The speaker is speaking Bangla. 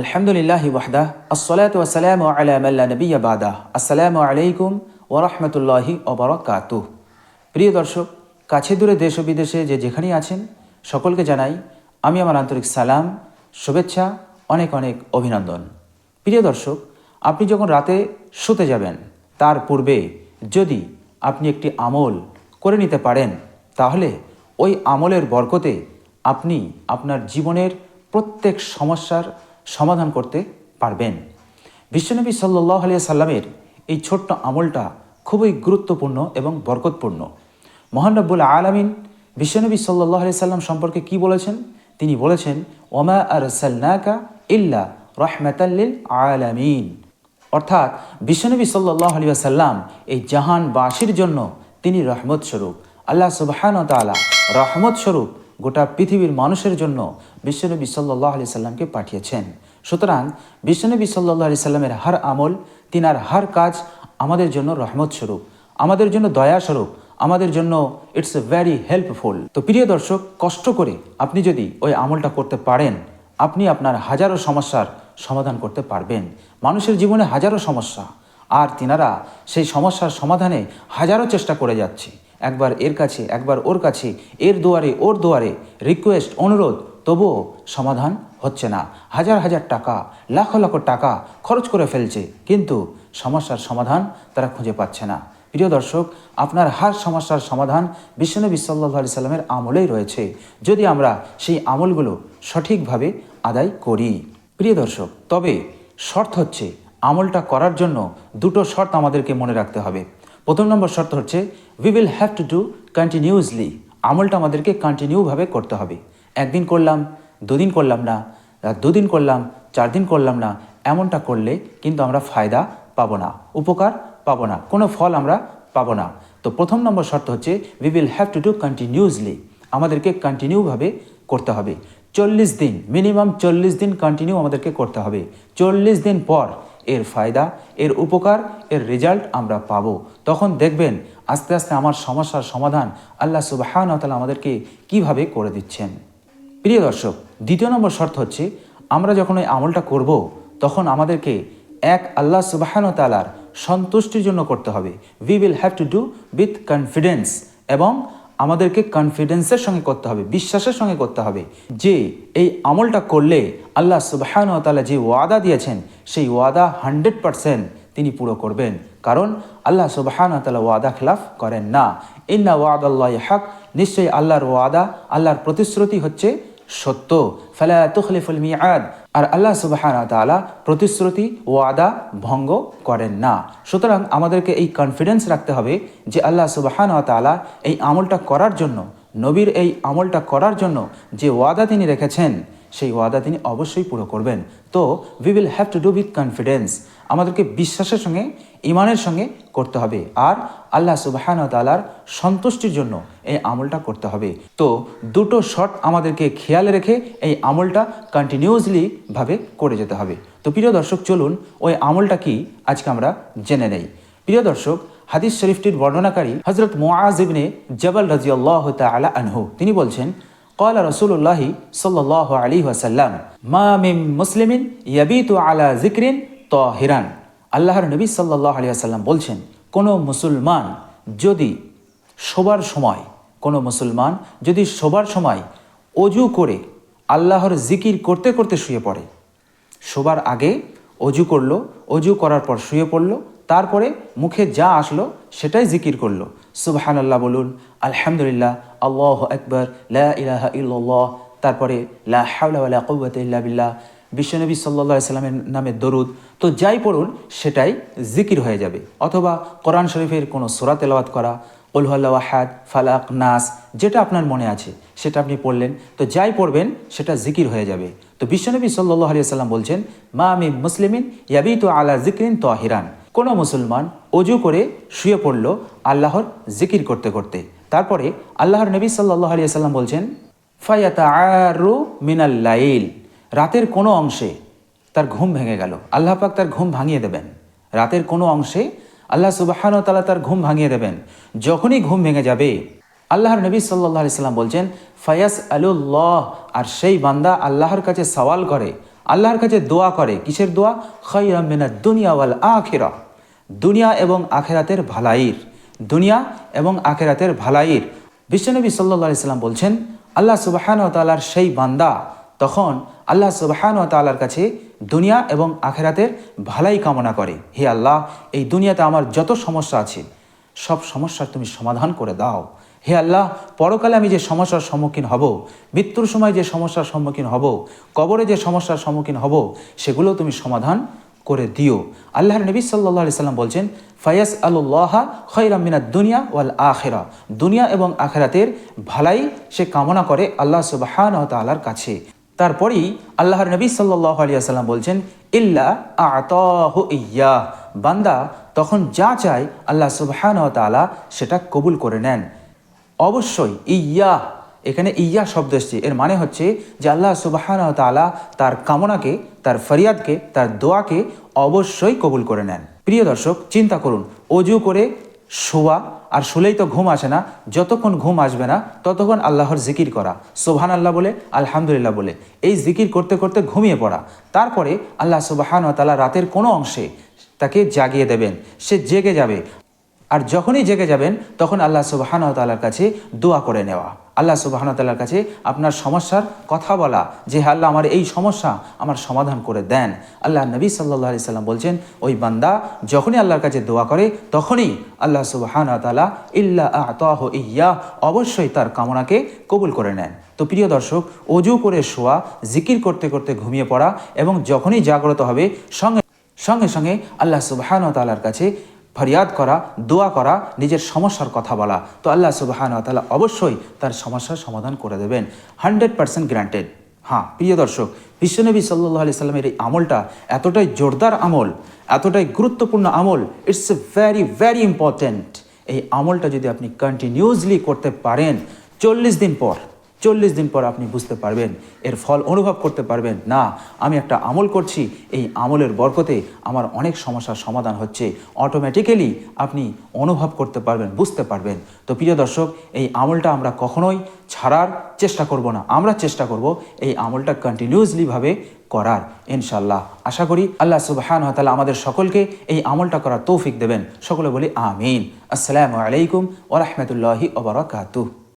আলহামদুলিল্লাহ ওয়াহদা আসসালাতু ওয়াসসালামু আলা মান লা নাবিয়্যা বাদা আসসালামু আলাইকুম ওয়া রাহমাতুল্লাহি ওয়া বারাকাতুহু প্রিয় দর্শক, কাছে দূরে দেশ ও বিদেশে যে যেখানেই আছেন, সকলকে জানাই আমি আমার আন্তরিক সালাম, শুভেচ্ছা, অনেক অনেক অভিনন্দন। প্রিয় দর্শক, আপনি যখন রাতে শুতে যাবেন, তার পূর্বে যদি আপনি একটি আমল করে নিতে পারেন, তাহলে ওই আমলের বরকতে আপনি আপনার জীবনের প্রত্যেক সমস্যার সমাধান করতে পারবেন। বিশ্বনবী সাল্লাহ আলিয়া সাল্লামের এই ছোট্ট আমলটা খুবই গুরুত্বপূর্ণ এবং বরকতপূর্ণ। মহান রব্বুল আলমিন বিশ্বনবী সাল্লাহ আলিয়া সাল্লাম সম্পর্কে কি বলেছেন? তিনি বলেছেন, ওমা আর সাল্লাকা ইল্লা রহমাতাল্লিল আলামিন। অর্থাৎ বিশ্বনবী সাল্লাহ আলী সাল্লাম এই জাহানবাসীর জন্য তিনি রহমত স্বরূপ। আল্লাহ সুবাহান তালা রহমত স্বরূপ গোটা পৃথিবীর মানুষের জন্য বিশ্বনবী সাল্লাহ আলি সাল্লামকে পাঠিয়েছেন। সুতরাং বিশ্বনবী সাল্লাহ আলি সাল্লামের হার আমল, তিনার হার কাজ আমাদের জন্য রহমত স্বরূপ, আমাদের জন্য দয়া স্বরূপ, আমাদের জন্য ইটস এ ভ্যারি হেল্পফুল তো প্রিয় দর্শক, কষ্ট করে আপনি যদি ওই আমলটা করতে পারেন, আপনি আপনার হাজারো সমস্যার সমাধান করতে পারবেন। মানুষের জীবনে হাজারো সমস্যা, আর তিনারা সেই সমস্যার সমাধানে হাজারো চেষ্টা করে যাচ্ছে। একবার এর কাছে, একবার ওর কাছে, এর দুয়ারে, ওর দুয়ারে। রিকোয়েস্ট অনুরোধ, তবুও সমাধান হচ্ছে না। হাজার হাজার টাকা, লাখ লাখ টাকা খরচ করে ফেলছে, কিন্তু সমস্যার সমাধান তারা খুঁজে পাচ্ছে না। প্রিয় দর্শক, আপনার হার সমস্যার সমাধান বিশ্বনবী সাল্লাহ আলি সাল্লামের আমলেই রয়েছে। যদি আমরা সেই আমলগুলো সঠিকভাবে আদায় করি। প্রিয় দর্শক, তবে শর্ত হচ্ছে আমলটা করার জন্য দুটো শর্ত আমাদেরকে মনে রাখতে হবে। প্রথম নম্বর শর্ত হচ্ছে we will have to do continuously আমলটা আমাদেরকে কন্টিনিউভাবে করতে হবে। একদিন করলাম, দুদিন করলাম না দুদিন করলাম, চার দিন করলাম না, এমনটা করলে কিন্তু আমরা ফায়দা পাবো না, উপকার পাবো না, কোনো ফল আমরা পাবো না। তো প্রথম নম্বর শর্ত হচ্ছে we will have to do continuously আমাদেরকে কন্টিনিউভাবে করতে হবে। চল্লিশ দিন মিনিমাম চল্লিশ দিন কন্টিনিউ আমাদেরকে করতে হবে। চল্লিশ দিন পর এর ফায়দা, এর উপকার, এর রেজাল্ট আমরা পাবো। তখন দেখবেন আস্তে আস্তে আমার সমস্যার সমাধান আল্লাহ সুবাহান তালা আমাদেরকে কীভাবে করে দিচ্ছেন। প্রিয় দর্শক, দ্বিতীয় নম্বর শর্ত হচ্ছে আমরা যখন ওই আমলটা করব, তখন আমাদেরকে এক, আল্লাহ সুবাহান তালার সন্তুষ্টির জন্য করতে হবে। We will have to do with confidence এবং আমাদেরকে কনফিডেন্সের সঙ্গে করতে হবে, বিশ্বাসের সঙ্গে করতে হবে। যে এই আমলটা করলে আল্লাহ সুবাহান তালা যে ওয়াদা দিয়েছেন, সেই ওয়াদা হান্ড্রেড পারসেন্ট তিনি পুরো করবেন। কারণ আল্লাহ সুবাহান তালা ওয়াদা খেলাফ করেন না। ইন্না ওয়াদ আল্লাহ হক, নিশ্চয়ই আল্লাহর ওয়াদা, আল্লাহর প্রতিশ্রুতি হচ্ছে সত্য। মিয়াদ আর আল্লাহ সুবাহান তালা প্রতিশ্রুতি, ওয়াদা ভঙ্গ করেন না। সুতরাং আমাদেরকে এই কনফিডেন্স রাখতে হবে যে আল্লাহ সুবাহান তালা এই আমলটা করার জন্য, নবীর এই আমলটা করার জন্য যে ওয়াদা তিনি রেখেছেন সেই ওয়াদা তিনি অবশ্যই পুরো করবেন। তো we will have to do with confidence আমাদেরকে বিশ্বাসের সঙ্গে, ইমানের সঙ্গে করতে হবে। আর আল্লাহ সুবাহান তালার সন্তুষ্টির জন্য এই আমলটা করতে হবে। তো, দুটো শর্ট আমাদেরকে খেয়ালে রেখে এই আমলটা কন্টিনিউসলি ভাবে করে যেতে হবে। তো, প্রিয় দর্শক, চলুন ওই আমলটা কি আজকে আমরা জেনে নেই। প্রিয় দর্শক, হাদিস শরীফটির বর্ণনাকারী হজরত মোয়াজ ইবনে জবল রাজিয়াল্লাহ তালা আনহু, তিনি বলছেন قال رسول الله صلى الله عليه وسلم ما من مسلم يبيت على ذكر طاهرا আল্লাহর নবী সাল্লাহ আলিয়া সাল্লাম বলছেন কোনো মুসলমান যদি শোবার সময় কোনো মুসলমান যদি শোবার সময় অজু করে আল্লাহর জিকির করতে করতে শুয়ে পড়ে শোবার আগে অজু করলো অজু করার পর শুয়ে পড়লো তারপরে মুখে যা আসলো সেটাই জিকির করলো সুবহান আল্লাহ বলুন, আলহামদুলিল্লাহ, আল্লাহ আকবর, লা ইলাহা ইল্লাল্লাহ, তারপরে লা হাওলা ওয়ালা বিশ্বনবী সাল্লাহ সাল্লামের নামে দরুদ। তো যাই পড়ুন, সেটাই জিকির হয়ে যাবে। অথবা কোরআন শরীফের কোনো সোরা তেলাওয়াত করা উলহাদ ফালাক, নাস, যেটা আপনার মনে আছে, সেটা আপনি পড়লেন, তো যাই পড়বেন, সেটা জিকির হয়ে যাবে। তো বিশ্বনবী সাল্লাহ আলিয়া সাল্লাম বলছেন, মা আমি মুসলিমিন ইয়াবি তো আলা জিকরিন তহিরান। কোনো মুসলমান অজু করে শুয়ে পড়ল আল্লাহর জিকির করতে করতে। তারপরে আল্লাহর নবী সাল্লাহ আলিয়া সাল্লাম বলছেন ফায়াতা আরু মিনাল্লাইল রাতের কোনো অংশে তার ঘুম ভেঙে গেল। আল্লাহ পাক তার ঘুম ভাঙিয়ে দেবেন। রাতের কোনো অংশে আল্লাহ সুবাহান তালা তার ঘুম ভাঙিয়ে দেবেন। যখনই ঘুম ভেঙে যাবে, আল্লাহর নবী সাল্লাহ সাল্লাম বলছেন ফায়াস আলুল্লাহ আর সেই বান্দা আল্লাহর কাছে সওয়াল করে আল্লাহর কাছে দোয়া করে। কিসের দোয়া? খৈরা মিনা দুনিয়া ওয়াল আখেরা। দুনিয়া এবং আখেরাতের ভালাইর। দুনিয়া এবং আখেরাতের ভালাইর। বিশ্বনবী সাল্লা সাল্লাম বলছেন, আল্লাহ সুবাহান তালার সেই বান্দা তখন আল্লাহ সুবাহান তালার কাছে দুনিয়া এবং আখেরাতের ভালাই কামনা করে। হে আল্লাহ, এই দুনিয়াতে আমার যত সমস্যা আছে, সব সমস্যার তুমি সমাধান করে দাও। হে আল্লাহ, পরকালে আমি যে সমস্যার সম্মুখীন হব, মৃত্যুর সময় যে সমস্যার সম্মুখীন হব, কবরে যে সমস্যার সম্মুখীন হব, সেগুলো তুমি সমাধান করে দিও। আল্লাহর নবী সাল্লাহ সাল্লাম বলছেন ফায়াস আল্লাহা খৈরামিনা দুনিয়া ওয়াল আখেরা। দুনিয়া এবং আখেরাতের ভালাই সে কামনা করে আল্লাহ সুবাহান তালার কাছে। তারপরেই আল্লাহর নবী সাল্লাহ আলিয়া সাল্লাম বলছেন, ইল্লা আতহ ইয়া। বান্দা তখন যা চায় আল্লাহ সুবাহান তালা সেটা কবুল করে নেন। অবশ্যই ইয়া, এখানে ইয়া শব্দ এসছে। এর মানে হচ্ছে যে আল্লাহ সুবাহান তালা তার কামনাকে, তার ফরিয়াদকে, তার দোয়াকে অবশ্যই কবুল করে নেন। প্রিয় দর্শক, চিন্তা করুন, অজু করে শোয়া আর শুলেই তো ঘুম আসে না, যতক্ষণ ঘুম আসবে না, ততক্ষণ আল্লাহর জিকির করা। সোহান আল্লাহ বলে, আলহামদুলিল্লাহ বলে। এই জিকির করতে করতে ঘুমিয়ে পড়া। তারপরে আল্লাহ সুবাহান তালা রাতের কোনো অংশে তাকে জাগিয়ে দেবেন। সে জেগে যাবে। আর যখনই জেগে যাবেন, তখন আল্লাহ সুবাহান তাল্লার কাছে দোয়া করে নেওয়া। আল্লাহ সুবাহান তাল্লার কাছে আপনার সমস্যার কথা বলা যে আল্লাহ, আমার এই সমস্যা আমার সমাধান করে দেন। আল্লাহ নবী সাল্লাহ আলি সাল্লাম বলছেন, ওই বান্দা যখনই আল্লাহর কাছে দোয়া করে, তখনই আল্লাহ সুবাহান তালা ইল্লা আতহ ইয়া অবশ্যই তার কামনাকে কবুল করে নেন। তো প্রিয় দর্শক, অজু করে শোয়া, জিকির করতে করতে ঘুমিয়ে পড়া এবং যখনই জাগ্রত হবে, সঙ্গে সঙ্গে সঙ্গে আল্লাহ সুবাহান তালার কাছে ফরিয়াদ করা, দোয়া করা, নিজের সমস্যার কথা বলা। তো আল্লাহ সুবাহান তালা অবশ্যই তার সমস্যার সমাধান করে দেবেন। Hundred percent granted. হ্যাঁ প্রিয় দর্শক বিশ্বনবী সাল্লাহ আলি সাল্লামের এই আমলটা এতটাই জোরদার আমল, এতটাই গুরুত্বপূর্ণ আমল it's a very very important এই আমলটা যদি আপনি কন্টিনিউসলি করতে পারেন, চল্লিশ দিন পর চল্লিশ দিন পর আপনি বুঝতে পারবেন, এর ফল অনুভব করতে পারবেন, না, আমি একটা আমল করছি, এই আমলের বরকতে আমার অনেক সমস্যার সমাধান হচ্ছে অটোমেটিক্যালি আপনি অনুভব করতে পারবেন, বুঝতে পারবেন। তো প্রিয় দর্শক, এই আমলটা আমরা কখনোই ছাড়ার চেষ্টা করব না, আমরা চেষ্টা করব এই আমলটা কন্টিনিউসলিভাবে করার ইনশাল্লাহ আশা করি আল্লাহ সুবাহান তালা আমাদের সকলকে এই আমলটা করার তৌফিক দেবেন। সকলে বলি আমিন। আসসালামু আলাইকুম ওরহমতুল্লাহি ওবরাকাতুহ